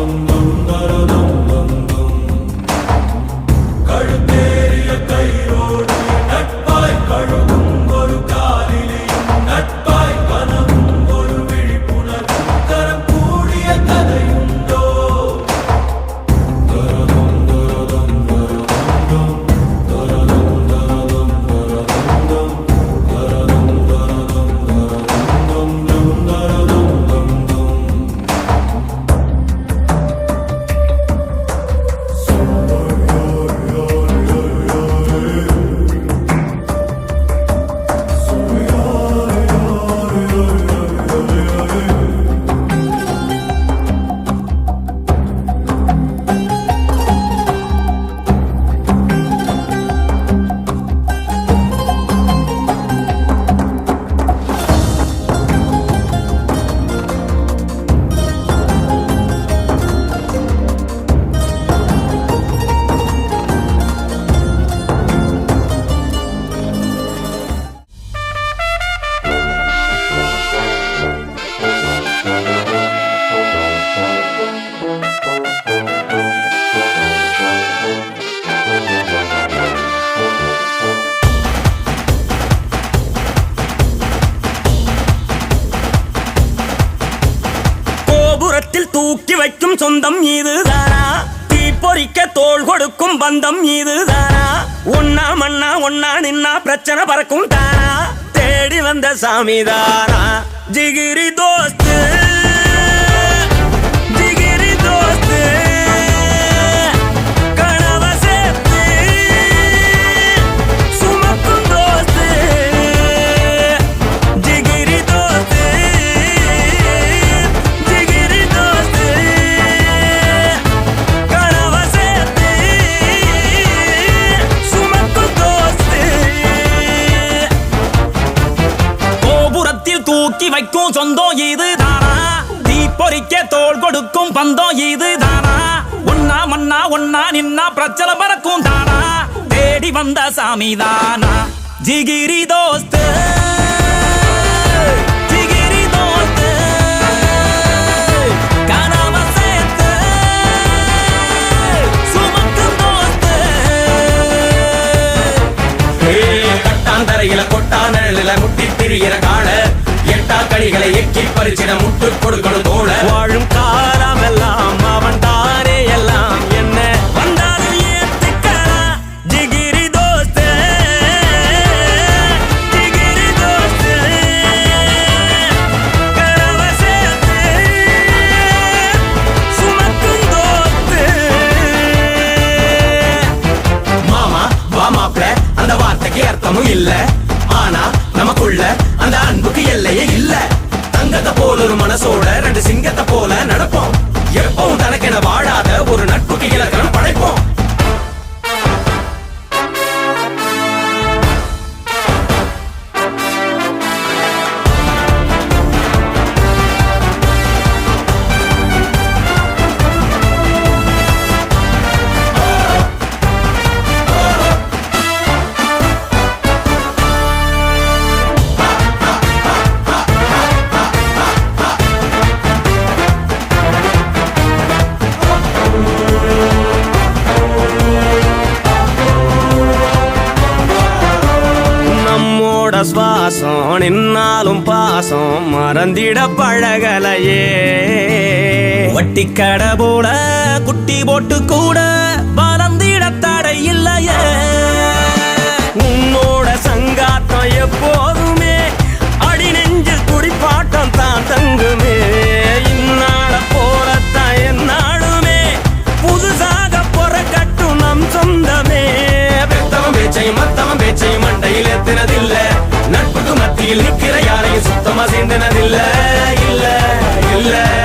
from தூக்கி வைக்கும் சொந்தம் இதுதானா? தீ பொறிக்க தோல் கொடுக்கும் பந்தம் இதுதானா? ஒன்னா மண்ணா ஒன்னா நின்னா பிரச்சனை பறக்கும் தானா? தேடி வந்த சாமிதானா? ஜிகிரி தோஸ்து. தூக்கி வைக்கும் சொந்தம் இது தானா தீ பொறிக்க தோல் கொடுக்கும் பந்தம் இது தானா ஒன்னா மண்ணா ஒன்னா நின்னா பிரச்சனை பறக்கும் தானா? தேடி வந்த சாமி தானா ஜிகிரி தோஸ்து. ஜிகிரி தோஸ்து. முட்டி திரியிற கால எட்டா கழிகளை எக்கி பறிச்சிட முட்டு கொடுக்கணும் தோழ. வாழும் காலம் எல்லாம் அவன் தானே எல்லாம் என்ன? வந்தாலும் ஏத்துக்கலாம் ஜிகிரி தோஸ்து ஜிகிரி தோஸ்து கனவ சேர்த்து சுமக்கும் தோஸ்து மாமா வா மாப்ள அந்த வார்த்தைக்கு அர்த்தமும் இல்ல. ஆனா நமக்குள்ள அந்த அன்புக்கு தங்கத்தை போல ஒரு மனசோட ரெண்டு சிங்கத்தை போல நடப்போம். எப்பவும் உன்னோட சுவாசம் நின்னாலும் பாசம் மறந்திட பழகலையே. வட்டி கடை போல குட்டி போட்டு கூட யாரையும் சுத்தமா சேர்ந்தனதில்ல இல்ல இல்ல.